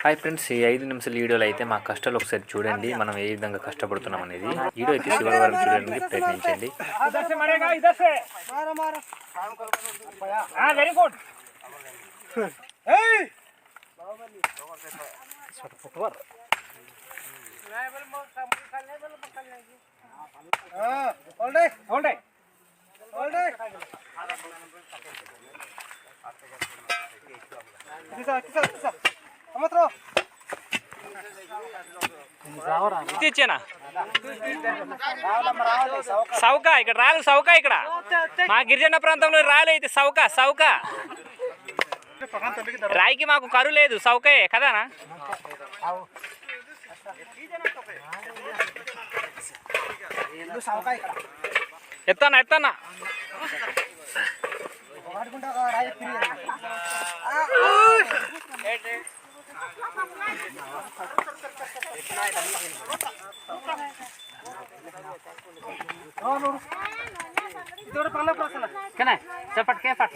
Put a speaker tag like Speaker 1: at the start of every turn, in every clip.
Speaker 1: Hi friends ఈ ఐదు నిమిషాల వీడియోలో అయితే మా కష్టాలు ఒకసారి చూడండి. మనం ఏ విధంగా కష్టపడుతున్నాం అనేది. వీడియో అయితే చివరి వారం చూడడానికి ప్రయత్నించండి
Speaker 2: సౌకా ఇక్కడ రాలు సౌకా ఇక్కడ. మా గిరిజన ప్రాంతంలో రాలే ఇది సౌకా సౌకా. రాయికి మాకు కరు లేదు సౌకయే కదానా? ఎత్తానా ఎత్తానా ಕೆನ ಚಪಟ್ ಕೆ ಪಟ್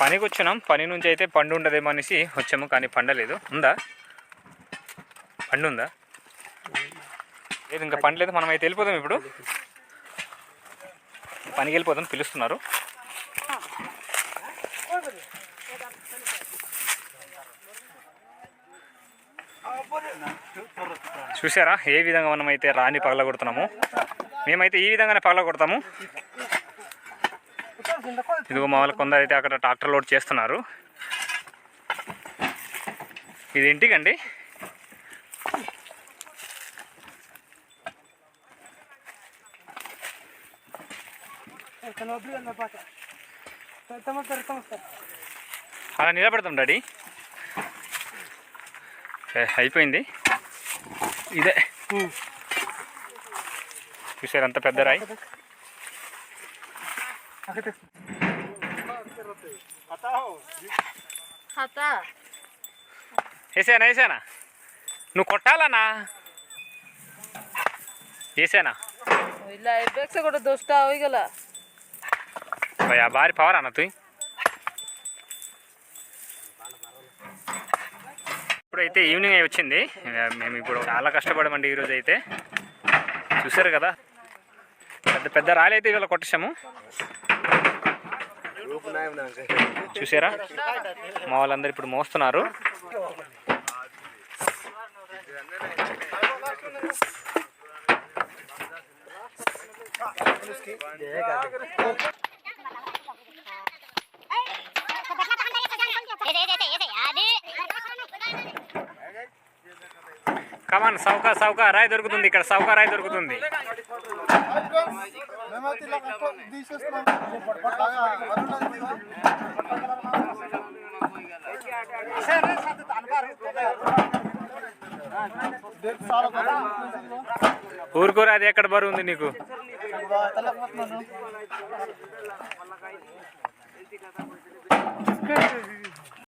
Speaker 2: పనికి వచ్చినాం పని నుంచి అయితే పండు ఉండదేమో అనేసి వచ్చాము కానీ పండలేదు. ఉందా? పండు ఉందా లేదు ఇంకా పండలేదు. మనం అయితే వెళ్ళిపోదాం ఇప్పుడు. పనికి వెళ్ళిపోదాం పిలుస్తున్నారు. చూసారా ఏ విధంగా మనమైతే రాణి రాని పగలగొడుతున్నాము? మేమైతే ఈ విధంగానే పగలగొడతాము. ఇదిగో మా వాళ్ళు కొందరు అయితే అక్కడ ట్రాక్టర్ లోడ్ చేస్తున్నారు. ఇది ఇంటికండి. అలా నిలబెడతాం డాడీ. అయిపోయింది. ఇదే. చూసారు అంత పెద్ద రాయి? వేసానా వేసానా నువ్వు కొట్టాలనా? వేసానా
Speaker 3: ఇలా కూడా దొస్తా
Speaker 2: అవగల భారీ పవర్ అన్న తుయ్. ఇప్పుడైతే ఈవినింగ్ అయి వచ్చింది. మేము ఇప్పుడు చాలా కష్టపడమండి ఈరోజు అయితే చూసారు కదా? పెద్ద పెద్ద రాళ్ళు అయితే ఇవాళ కొట్టేసాము చూసారా మా వాళ్ళందరూ ఇప్పుడు మోస్తున్నారు కమాన్ సౌకా సౌకా రాయి దొరుకుతుంది ఇక్కడ. సౌకా రాయి దొరుకుతుంది. ఊరుకోరు అది ఎక్కడ బరువుంది నీకు?